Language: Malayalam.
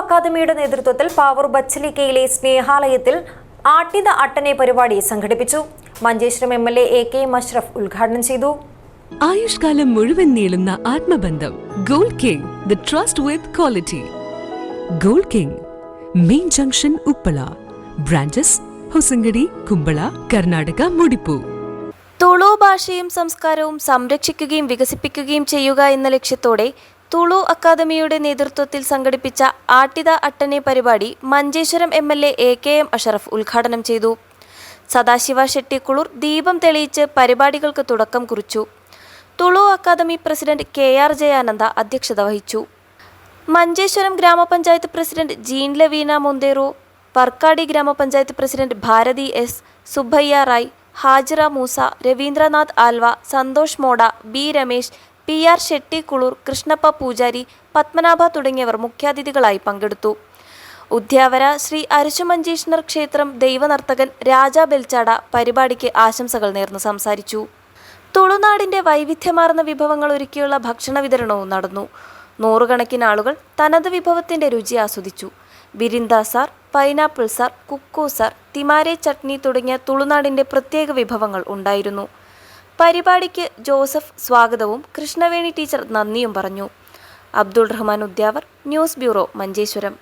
അക്കാദമിയുടെ നേതൃത്വത്തിൽ പാവൂർ ബച്ചലിക്കയിലെ സ്നേഹാലയത്തിൽ ആട്ടിത അട്ടനെ പരിപാടി സംഘടിപ്പിച്ചു. Manjeshwaram M L A A K Musharaf Ashraf ഉദ്ഘാടനം ചെയ്തു. ആയുഷ്കാലം മുഴുവൻ നീളുന്ന ആത്മബന്ധം gold king the trust with quality. Gold king main junction Uppala branches Hosangadi Kumbla Karnataka മുടിപ്പു. Tulu ഭാഷയും സംസ്കാരവും സംരക്ഷിക്കുകയും വികസിപ്പിക്കുകയും ചെയ്യുക എന്ന ലക്ഷ്യത്തോടെ തുളു അക്കാദമിയുടെ നേതൃത്വത്തിൽ സംഘടിപ്പിച്ച ആട്ടിത അട്ടനെ പരിപാടി Manjeshwaram M L A K M Ashraf ഉദ്ഘാടനം ചെയ്തു. സദാശിവ ഷെട്ടിക്കുളൂർ ദീപം തെളിയിച്ച് പരിപാടികൾക്ക് തുടക്കം കുറിച്ചു. Tulu academy president K R Jayananda അധ്യക്ഷത വഹിച്ചു. മഞ്ചേശ്വരം ഗ്രാമപഞ്ചായത്ത് പ്രസിഡന്റ് ജീൻ ലവീന മൊന്തേറോ വർക്കാടി ഗ്രാമപഞ്ചായത്ത് president Bharathi S Subbaiah Rai Hajira Moosa Ravindranath Alva Santhosh Moda B Ramesh P R Shetty Kulur Krishnappa Poojary Padmanabha തുടങ്ങിയവർ മുഖ്യാതിഥികളായി പങ്കെടുത്തു. ഉദ്യാവര ശ്രീ അരശുമഞ്ചേശ്വർ ക്ഷേത്രം ദൈവനർത്തകൻ രാജ ബെൽച്ചാട പരിപാടിക്ക് ആശംസകൾ നേർന്ന് സംസാരിച്ചു. തുളുനാടിന്റെ വൈവിധ്യമാർന്ന വിഭവങ്ങൾ ഒരുക്കിയുള്ള ഭക്ഷണ വിതരണവും നടന്നു. നൂറുകണക്കിന് ആളുകൾ തനത് വിഭവത്തിന്റെ രുചി ആസ്വദിച്ചു. ബിരിന്ദ സാർ പൈനാപ്പിൾ സാർ കുക്കു സാർ തിമാരെ ചട്നി തുടങ്ങിയ തുളുനാടിന്റെ പ്രത്യേക വിഭവങ്ങൾ ഉണ്ടായിരുന്നു. പരിപാടിക്ക് ജോസഫ് സ്വാഗതവും കൃഷ്ണവേണി ടീച്ചർ നന്ദിയും പറഞ്ഞു. Abdul Rahman Udyavar news bureau Manjeshwaram.